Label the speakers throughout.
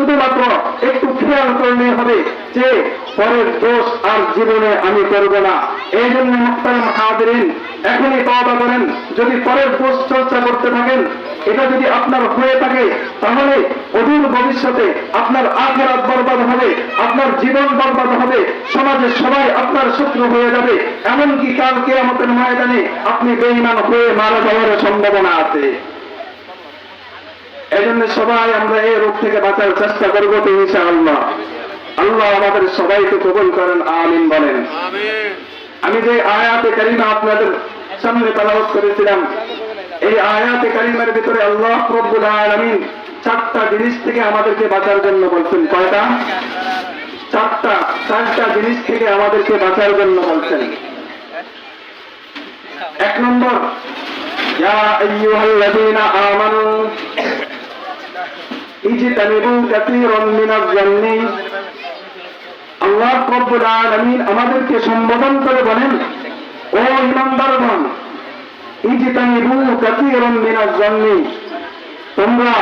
Speaker 1: শুধুমাত্র একটু খেয়াল করলে হবে যে পরের দোষ আর জীবনে আমি করব না। এই জন্য মুক্তার হাদিরিন এখনই তবা করেন। যদি পরের দোষ চর্চা করতে থাকেন, এটা যদি আপনার হয়ে থাকে, তাহলে অদূর ভবিষ্যতে আপনার আখেরাত বরবাদ হবে, আপনার জীবন বরবাদ হবে, সমাজে সবাই আপনার শত্রু হয়ে যাবে। এমনকি কাল কেয়ামতের ময়দানে আপনি বেইমান হয়ে মারা যাওয়ার সম্ভাবনা আছে। এজন্য সবাই আমরা এই রোগ থেকে বাঁচার চেষ্টা করব তো ইনশাআল্লাহ। আল্লাহ আমাদের সবাইকে কবল করেন, আমিন বলেন। আমি যে আয়াতে কারিমা আপনাদের সামনে তালাবত করেছিলাম, এই আয়াতে কারিমার ভিতরে আল্লাহ রব্বুল আলমিন চারটা জিনিস থেকে আমাদেরকে বাঁচার জন্য বলছেন। কয়টা? চারটা চারটা জিনিস থেকে আমাদেরকে বাঁচার জন্য বলছেন। এক নম্বর اجتنبوا كثيرا من الظن আল্লাহ রব্বুল আলামিন আমাদেরকে সম্বোধন করে বলেন ও ইমানদারগণ ইজতানিবু কাসীরাম মিনাজ জান্নি তোমরা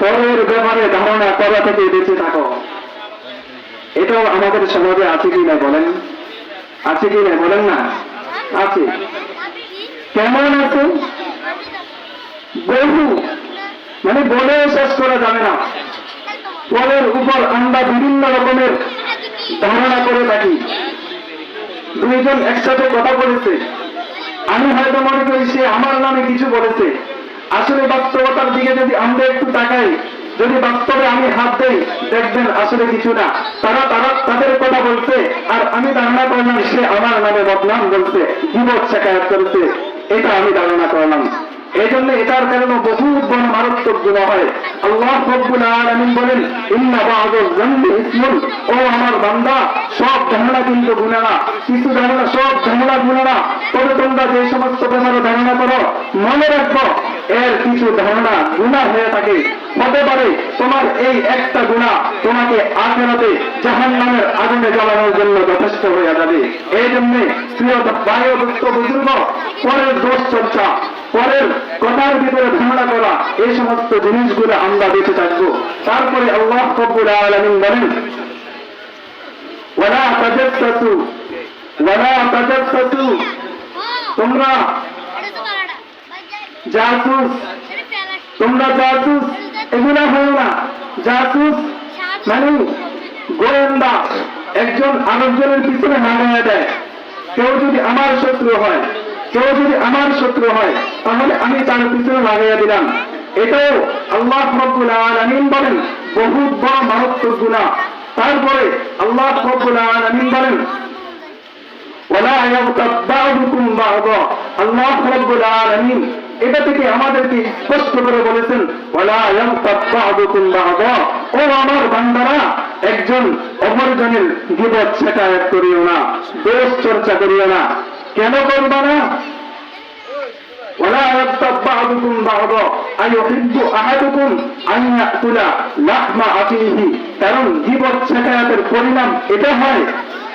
Speaker 1: পরের ব্যাপারে ধারণা করা থেকে বেঁচে থাকো এটাও আমাদের সমাজে আছে কি না বলেন আছে কি না বলেন না আছে কেমন আছে বহু মানে বলে শেষ করা যাবে না। ফলের উপর আমরা বিভিন্ন রকমের ধারণা করে থাকি। দুইজন একসাথে কথা বলেছে। আমি হয়তো মনে করি সে আমার নামে কিছু বলেছে। আসলে বাস্তবতার দিকে যদি আমরা একটু তাকাই, যদি বাস্তবে আমি হাত দেই, দেখবেন আসলে কিছু না। তারা তারা তাদের কথা বলছে আর আমি ধারণা করলাম সে আমার নামে বদনাম বলছে, বিপদ শেখায়ত করেছে। এটা আমি ধারণা করলাম। এই জন্য এটার কারণে বহু গুণা হয়। আল্লাহ রব্বুল আলামিন বলেন, ইন্না বা'দুল জান্নি ইসমুন ও আমার বান্দা, সব ধারণা কিন্তু গুণা। কিছু ধারণা, সব ধারণা গুণা। তবে তোমরা যে সমস্ত ব্যাপারে ধারণা করো, মনে রাখব এর কিছু ধারণা গুণা হয়ে থাকে। হতে পারে তোমার এই একটা গুণা তোমাকে আখেরাতে জাহান নামের আগুনে জ্বালানোর জন্য যথেষ্ট হয়ে যাবে। এই জন্য প্রিয় বায়ু বুজুর্গ, পরের দোষ চর্চা। পরের কথার ভিতরে ধারণা করা, এই সমস্ত জিনিসগুলো আমরা বেঁচে থাকব। তারপরে আল্লাহ রব্বুল আলামিন বলেন, ওয়ালা তাজাসসু ওয়ালা তাজাসসু তোমরা জাসুস তোমরা জাসুস, এগুলা হলো না, জাসুস মানে গোয়েন্দা, একজন আরেকজনের পিছনে লাগাইয়া দেয় কেউ যদি আমার শত্রু হয় কেউ যদি আমার শত্রু হয়, তাহলে আমি তার পিছনে লাগাইয়া দিলাম। এটাও আল্লাহ রব্বুল আলামিন বলেন, বহুত বড় মারাত্মক গুনাহ তারপরে আল্লাহ রব্বুল আলামিন বলেন এটা থেকে আমাদেরকে স্পষ্ট করে বলেছেন একজন অপরজনের গিবত শেখায়ত করিও না, দোষ চর্চা করিও না। কেন করবা না ولا يغتب بعضكم بعضا أيحب أحدكم أن يأكل لحم أخيه কারণ জীবত শেখায়াতের পরিণাম এটা হয়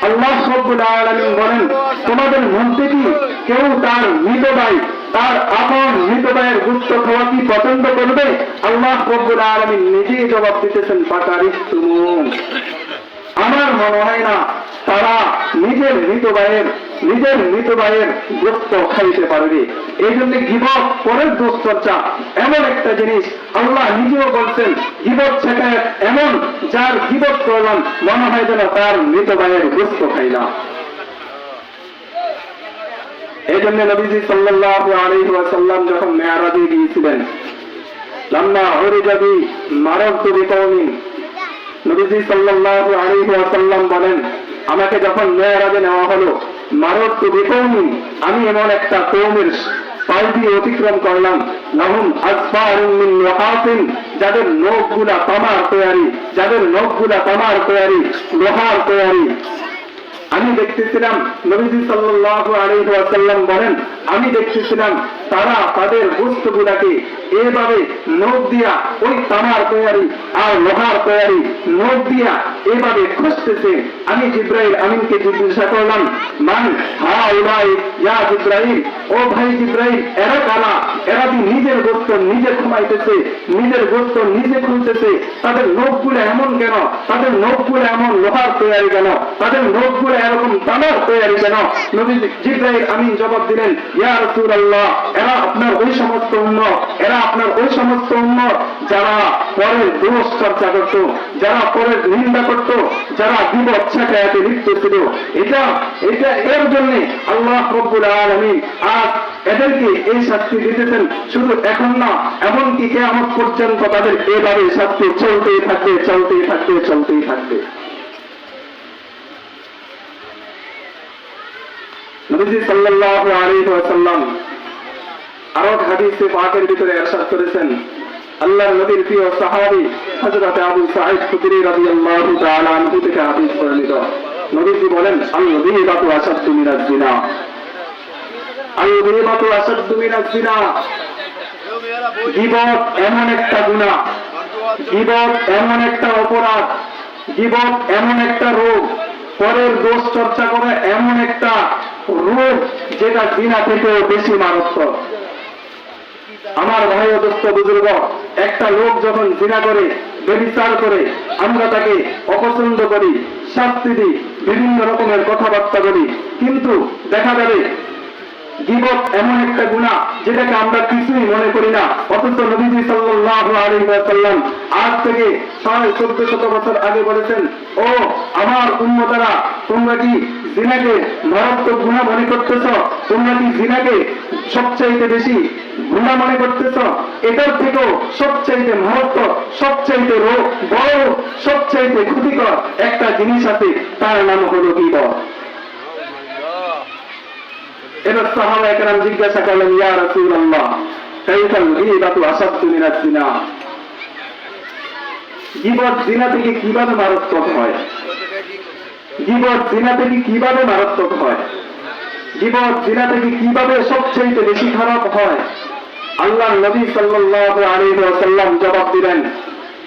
Speaker 1: আল্লাহ রব্বুল আলামিন বলেন তোমাদের মধ্যে কি কেউ তার মৃত ভাই তার আপন মৃত ভাইয়ের গুপ্ত খাওয়া কি পছন্দ করবে আল্লাহ রব্বুল আলামিন নিজেই জবাব দিতেছেন পাকারিস্তুমুন আমার মনে হয় না তারা নিজের মৃত ভাইয়ের নিজের মৃত ভাইয়ের গোস্ত খাইতে পারবে এই জন্য গিবত পরের দোষ চর্চা এমন একটা জিনিস আল্লাহ নিজেও বলছেন, গিবত শেখায় এমন যার গিবত করলাম, মনে হয় যেন তার মৃত ভাইয়ের গোস্ত খাইলাম। এই জন্য নবীজি সাল্লাল্লাহু আলাইহি ওয়াসাল্লাম যখন মেয়ারাজে গিয়েছিলেন, লাম্মা উরিজাবি মারাদতু বিকওমিন নবীজি সাল্লাল্লাহু আলাইহি ওয়াসাল্লাম বলেন, আমাকে যখন মেয়ারাজে নেওয়া হলো মারত বিকৌমি। আমি এমন একটা কৌমের পাল দিয়ে অতিক্রম করলাম। লাহুম আসফারুম মিন ওয়াহাসিন যাদের নখগুলা তামার তৈরি যাদের নখগুলা তামার তৈরি লোহার তৈরি আমি দেখতেছিলাম নবীজি সাল্লাল্লাহু আলাইহি ওয়াসাল্লাম বলেন, আমি দেখতেছিলাম তারা তাদের বস্তুগুলাকে এভাবে নখ দিয়া ওই তামার তৈয়ারি আর লোহার তৈয়ারি, নখ দিয়া এভাবে খুঁজতেছে, আমি জিব্রাইল আমিনকে জিজ্ঞাসা করলাম, মান হা উলাই ইয়া জিব্রাইল? ও ভাই জিব্রাইল, এরা কালা এরা কি নিজের গোস্ত নিজে ঘুমাইতেছে, নিজের গোস্ত নিজে খুলতেছে? তাদের নখগুলো এমন কেন? তাদের নখগুলো এমন লোহার তৈয়ারি কেন? তাদের নখগুলো এরকম তামার তৈয়ারি কেন? নবী জিব্রাইল আমিন জবাব দিলেন, ইয়া রাসূলুল্লাহ, এরা আপনার ওই সমস্ত উম্মত, এরা আপনার ওই সমস্ত উম্মত যারা পরের দোষ চর্চা করত, যারা পরের নিন্দা যারা বিপদ ছেকায়াতে লিপ্ত ছিল, এটা এটা এর জন্য আল্লাহ রব্বুল আলামিন আজ এদেরকে এই শাস্তি দিতেছেন। শুধু এখন না, এমনকি কেয়ামত পর্যন্ত তাদের এভাবে শাস্তি চলতেই থাকবে চলতেই থাকবে চলতেই থাকবে। নবীজি সাল্লাল্লাহু আলাইহি ওয়াসাল্লাম আরও হাদিসে পাকের ভিতরে ইরশাদ করেছেন আল্লাহর নবীর প্রিয় সাহাবী হযরত আবু সাঈদ খুদরি রাদিয়াল্লাহু তাআলা আনহু থেকে হাদিস বর্ণিত। নবীজি বলেন আল-গীবাতু আসাদ্দু মিনাজ জিনা। আল-গীবাতু আসাদ্দু মিনাজ জিনা। গীবত এমন একটা গুনাহ, গীবত এমন একটা অপরাধ, গীবত এমন একটা রোগ, পরের দোষ চর্চা করে এমন একটা রোগ যেটা জিনা থেকেও বেশি মারাত্মক। আমার ভাই দোস্ত বুজুর্গ একটা লোক যখন জিনা করে, বেবিচার করে, আমরা তাকে অপছন্দ করি, শাস্তি দিই, বিভিন্ন রকমের কথাবার্তা করি। কিন্তু দেখা যাবে গিবত এমন একটা গুণা যেটাকে আমরা কিছুই মনে করি না। অথচ নবীজি সাল্লাল্লাহু আলাইহি ওয়াসাল্লাম আজ থেকে সাড়ে চোদ্দ শত বছর আগে বলেছেন, ও আমার উম্মতারা, তোমরা কি জিনাকে মারাত্মক গুণা মনে করতেছ? তোমরা কি জিনাকে সবচাইতে বেশি গুণা মনে করতেছ? এটার থেকেও সবচাইতে মারাত্মক, সবচাইতে রোগ, বড়, সবচাইতে ক্ষতিকর একটা জিনিস আছে, তার নাম হলো গিবত এবার সাহাবা একরাম জিজ্ঞাসা করলেন, ইয়া রাসূলুল্লাহ, কাইফাল গীবাতু জিনা গীবত থেকে কীভাবে মারাত্মক হয়? গীবত থেকে কীভাবে মারাত্মক হয়? গীবত থেকে কীভাবে সবচেয়ে বেশি খারাপ হয়? আল্লাহ নবী সাল্লাল্লাহু আলাইহি ওয়াসাল্লাম জবাব দিলেন,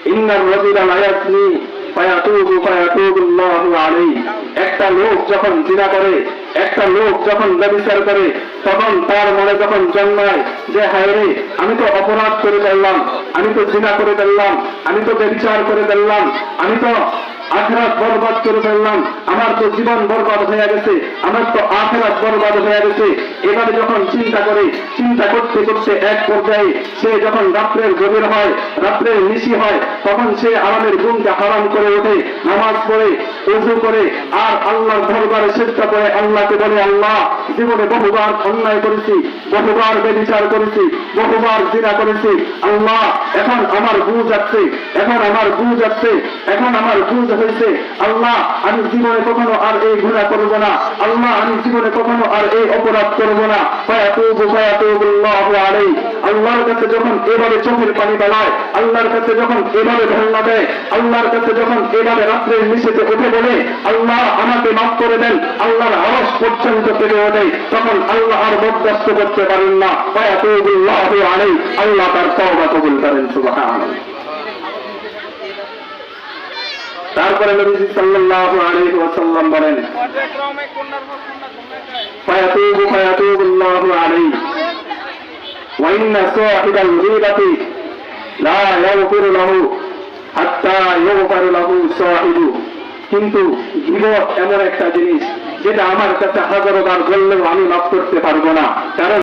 Speaker 1: ইন্নার রাজুলা লা ইয়াসনি, ফায়াতুবু ফায়াতুবুল্লাহু আলাইহি। একটা লোক যখন জিনা করে, একটা লোক যখন ব্যবচার করে, তখন তার মনে যখন জন্মায় যে, হায় রে, আমি তো অপরাধ করে ফেললাম, আমি তো জিনা করে ফেললাম, আমি তো ব্যবচার করে ফেললাম, আমি তো আখরাত বরবাদ করে ফেললাম। আমার তো জীবন বরবাদ হয়ে গেছে, আমার তো আখরাত বরবাদ হয়ে গেছে। এবারে যখন চিন্তা করে, চিন্তা করতে করতে এক পর্যায়ে সে যখন রাত্রের গভীর হয়, রাত্রের নিশি হয়, তখন সে আরামের গুণকে হারাম করে ওঠে। নামাজ পড়ে, উজু করে, আর আল্লাহর দরবারে চেষ্টা করে, আল্লাহকে বলে, আল্লাহ, জীবনে বহুবার অন্যায় করেছি, বহুবার বেবিচার করেছি, বহুবার জিনা করেছি। আল্লাহ, এখন আমার বুঝ আছে এখন আমার বুঝ আছে এখন আমার বুঝ হয়েছে, আল্লাহ, আমি জীবনে কখনো আর এই গুণা করব না। আল্লাহ, আমি জীবনে কখনো আর এই অপরাধ করব না। আল্লাহর কাছে যখন এভাবে চোখের পানি বেলায় আল্লাহর কাছে যখন এভাবে ধন্যা দেয়, আল্লাহর কাছে যখন এভাবে রাত্রের নিষেধে উঠে বলে, আল্লাহ, আমাকে মাফ করে দেন, আল্লাহর আওয়াজ পর্যন্ত পেরে ওঠে তখন আল্লাহ আর বরদাস্ত করতে পারেন না। আল্লাহ তার তওবা কবুল করেন, সুবহানাল্লাহ। তারপরে নবীজি সাল্লাল্লাহু আলাইহি ওয়াসাল্লাম বলেন ফায়াতুবু ফায়াতুবুল্লাহু আলাইহি। ওয়া ইন্না সাহিবাল গীবাতি লা ইয়াগফিরু লাহু হাত্তা ইয়াগফিরু লাহু সাহিবু। কিন্তু গীবত এমন একটা জিনিস যেটা আমার কাছে হাজারো বার বললেও আমি মাফ করতে পারব না। কারণ